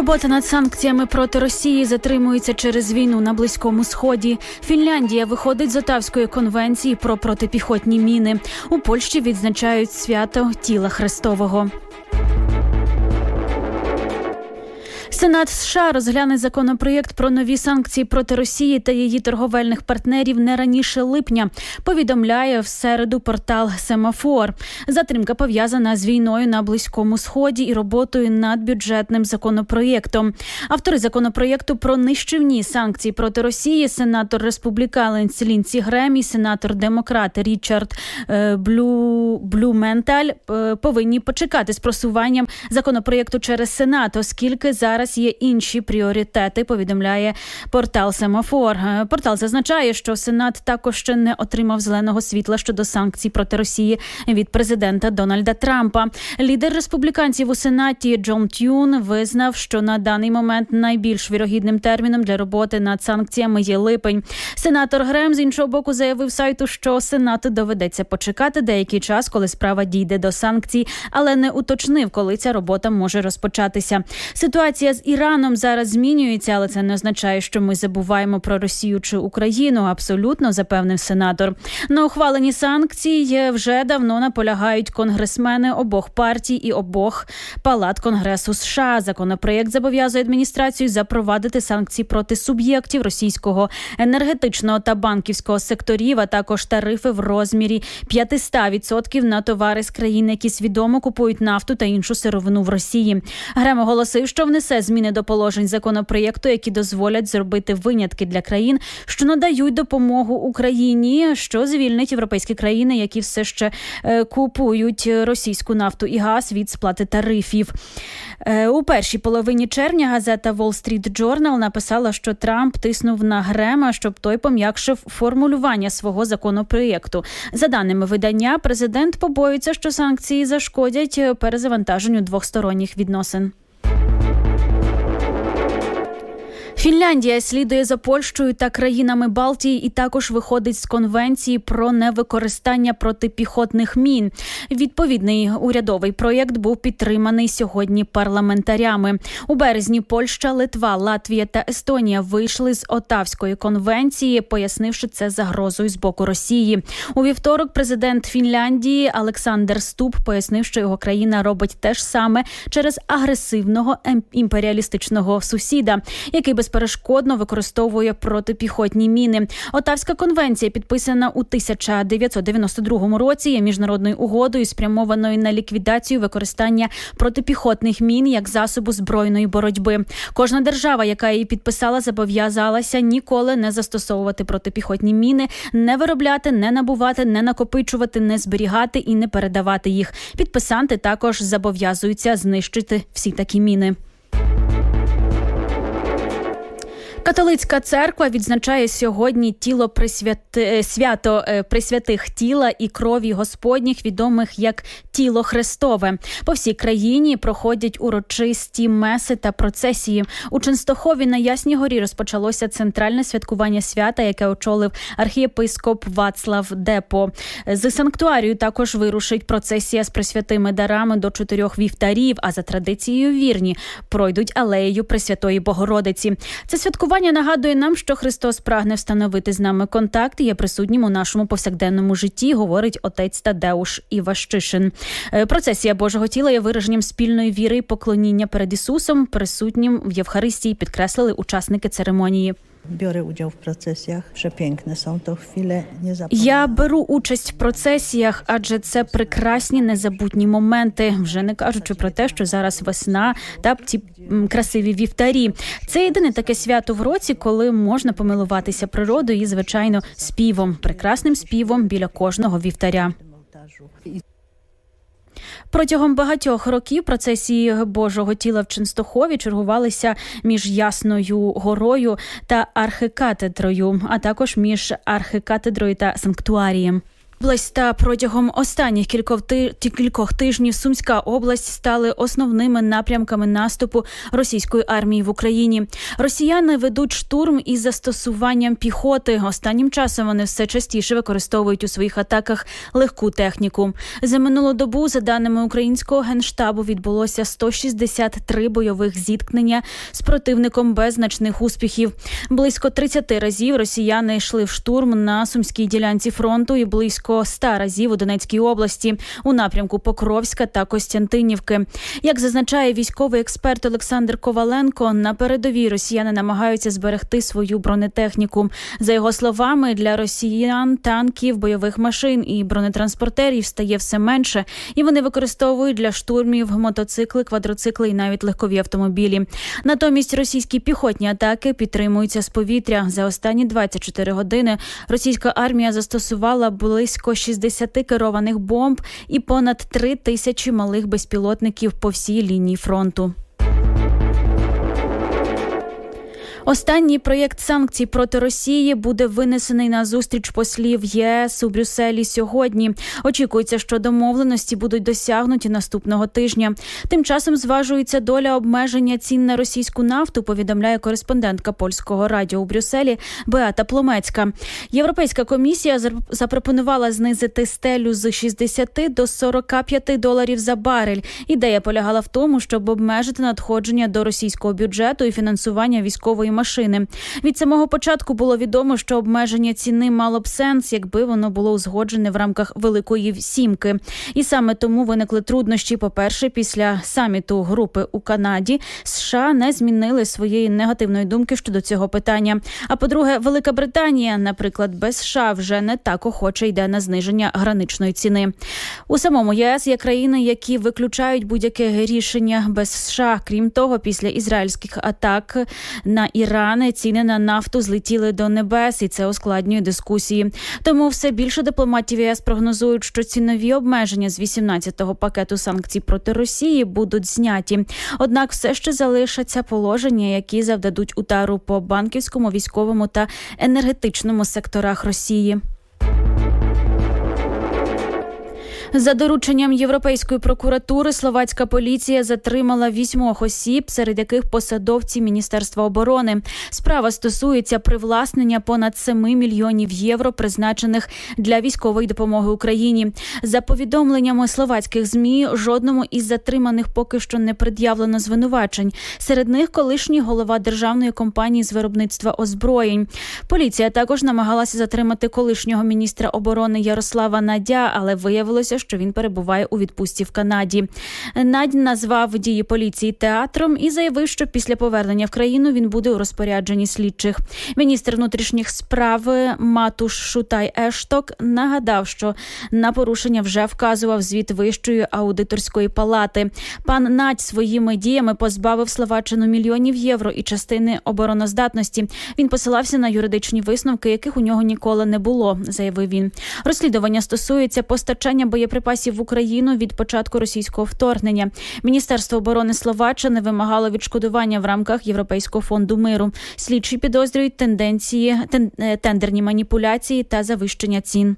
Робота над санкціями проти Росії затримується через війну на близькому сході. Фінляндія виходить з Отавської конвенції про протипіхотні міни. У Польщі відзначають свято тіла Христового. Сенат США розгляне законопроєкт про нові санкції проти Росії та її торговельних партнерів не раніше липня. Повідомляє в середу портал Семафор. Затримка пов'язана з війною на близькому сході і роботою над бюджетним законопроєктом. Автори законопроєкту про нищівні санкції проти Росії, сенатор республіканець Лінці Грем і сенатор демократ Річард е, Блю Блюменталь е, повинні почекати з просуванням законопроєкту через Сенат, оскільки зараз є інші пріоритети. Повідомляє портал Семафор. Е, Портал зазначає, що Сенат також ще не отримав зеленого світла щодо санкцій проти Росії від президента Дональда Трампа. Лідер республіканців у сенаті Джон Тюн визнав, що на даний момент найбільш вірогідним терміном для роботи над санкціями є липень. Сенатор Грем з іншого боку заявив сайту, що сенату доведеться почекати деякий час, коли справа дійде до санкцій, але не уточнив, коли ця робота може розпочатися. Ситуація з Іраном зараз змінюється, але це не означає, що ми забуваємо про Росію чи Україну. Абсолютно запевнив сенатор. На ухвалені санкції вже давно наполягають конгресмени обох партій і обох палат Конгресу США. Законопроєкт зобов'язує адміністрацію запровадити санкції проти суб'єктів російського енергетичного та банківського секторів, а також тарифи в розмірі 500% на товари з країн, які свідомо купують нафту та іншу сировину в Росії. Грем оголосив, що внесе зміни до положень законопроєкту, які дозволять зробити винятки для країн, що надають допомогу Україні, що звільнить європейські країни, які все ще е, купують російську нафту і газ від сплати тарифів. Е, У першій половині червня газета Wall Street Journal написала, що Трамп тиснув на Грема, щоб той пом'якшив формулювання свого законопроєкту. За даними видання, президент побоюється, що санкції зашкодять перезавантаженню двосторонніх відносин. Фінляндія слідує за Польщею та країнами Балтії і також виходить з конвенції про невикористання протипіхотних мін. Відповідний урядовий проєкт був підтриманий сьогодні парламентарями. У березні Польща, Литва, Латвія та Естонія вийшли з Отавської конвенції, пояснивши це загрозою з боку Росії. У вівторок президент Фінляндії Олександр Ступ пояснив, що його країна робить те ж саме через агресивного ем- імперіалістичного сусіда, який безперешкодно використовує протипіхотні міни. Отавська конвенція, підписана у 1992 році, є міжнародною угодою, спрямованою на ліквідацію використання протипіхотних мін як засобу збройної боротьби. Кожна держава, яка її підписала, зобов'язалася ніколи не застосовувати протипіхотні міни, не виробляти, не набувати, не накопичувати, не зберігати і не передавати їх. Підписанти також зобов'язуються знищити всі такі міни. Католицька церква відзначає сьогодні тіло присвяти... е, свято е, присвятих тіла і крові Господніх, відомих як тіло Христове. По всій країні проходять урочисті меси та процесії. У Ченстохові на Ясній горі розпочалося центральне святкування свята, яке очолив архієпископ Вацлав Депо. З санктуарію також вирушить процесія з присвятими дарами до чотирьох вівтарів. А за традицією вірні пройдуть алеєю Пресвятої Богородиці. Це святкування нагадує нам, що Христос прагне встановити з нами контакт і є присутнім у нашому повсякденному житті, говорить отець Тадеуш Іващишин. Е, Процесія Божого тіла є вираженням спільної віри і поклоніння перед Ісусом, присутнім в Євхаристії, підкреслили учасники церемонії. Biorę udział w procesjach. Przepiękne są to chwile niezapomniane. Я беру участь в процесіях, адже це прекрасні незабутні моменти. Вже не кажучи про те, що зараз весна та ці красиві вівтарі. Це єдине таке свято в році, коли можна помилуватися природою і, звичайно, співом, прекрасним співом біля кожного вівтаря. Протягом багатьох років процесії Божого тіла в Ченстохові чергувалися між Ясною горою та архикатедрою, а також між архикатедрою та санктуарієм. Область та протягом останніх кількох, кількох тижнів Сумська область стали основними напрямками наступу російської армії в Україні. Росіяни ведуть штурм із застосуванням піхоти. Останнім часом вони все частіше використовують у своїх атаках легку техніку. За минулу добу, за даними українського генштабу, відбулося 163 бойових зіткнення з противником без значних успіхів. Близько 30 разів росіяни йшли в штурм на сумській ділянці фронту і близько 100 разів у Донецькій області у напрямку Покровська та Костянтинівки. Як зазначає військовий експерт Олександр Коваленко, на передовій росіяни намагаються зберегти свою бронетехніку. За його словами, для росіян танків, бойових машин і бронетранспортерів стає все менше, і вони використовують для штурмів мотоцикли, квадроцикли і навіть легкові автомобілі. Натомість російські піхотні атаки підтримуються з повітря. За останні 24 години російська армія застосувала близько 60 керованих бомб і понад 3 тисячі малих безпілотників по всій лінії фронту. Останній проєкт санкцій проти Росії буде винесений на зустріч послів ЄС у Брюсселі сьогодні. Очікується, що домовленості будуть досягнуті наступного тижня. Тим часом зважується доля обмеження цін на російську нафту. Повідомляє кореспондентка польського радіо у Брюсселі Беата Пломецька. Європейська комісія запропонувала знизити стелю з 60 до 45 доларів за барель. Ідея полягала в тому, щоб обмежити надходження до російського бюджету і фінансування військової машини. Від самого початку було відомо, що обмеження ціни мало б сенс, якби воно було узгоджене в рамках Великої сімки. І саме тому виникли труднощі. По-перше, після саміту групи у Канаді США не змінили своєї негативної думки щодо цього питання. А по-друге, Велика Британія, наприклад, без США вже не так охоче йде на зниження граничної ціни. У самому ЄС є країни, які виключають будь-яке рішення без США. Крім того, після ізраїльських атак на Іран ціни на нафту злетіли до небес, і це ускладнює дискусії. Тому все більше дипломатів ЄС прогнозують, що цінові обмеження з 18-го пакету санкцій проти Росії будуть зняті. Однак все ще залишаться положення, які завдадуть удару по банківському, військовому та енергетичному секторах Росії. За дорученням Європейської прокуратури словацька поліція затримала вісьмох осіб, серед яких посадовці Міністерства оборони. Справа стосується привласнення понад 7 мільйонів євро, призначених для військової допомоги Україні. За повідомленнями словацьких змі, жодному із затриманих поки що не пред'явлено звинувачень. Серед них колишній голова державної компанії з виробництва озброєнь. Поліція також намагалася затримати колишнього міністра оборони Ярослава Надя, але виявилося, що він перебуває у відпустці в Канаді. Надь назвав дії поліції театром і заявив, що після повернення в країну він буде у розпорядженні слідчих. Міністр внутрішніх справ Матуш Шутай Ешток нагадав, що на порушення вже вказував звіт вищої аудиторської палати. Пан Надь своїми діями позбавив Словаччину мільйонів євро і частини обороноздатності. Він посилався на юридичні висновки, яких у нього ніколи не було, заявив він. Розслідування стосується постачання боєприпасів в Україну від початку російського вторгнення. Міністерство оборони Словаччини вимагало відшкодування в рамках Європейського фонду миру. Слідчі підозрюють тенденції тен- е, тендерні маніпуляції та завищення цін.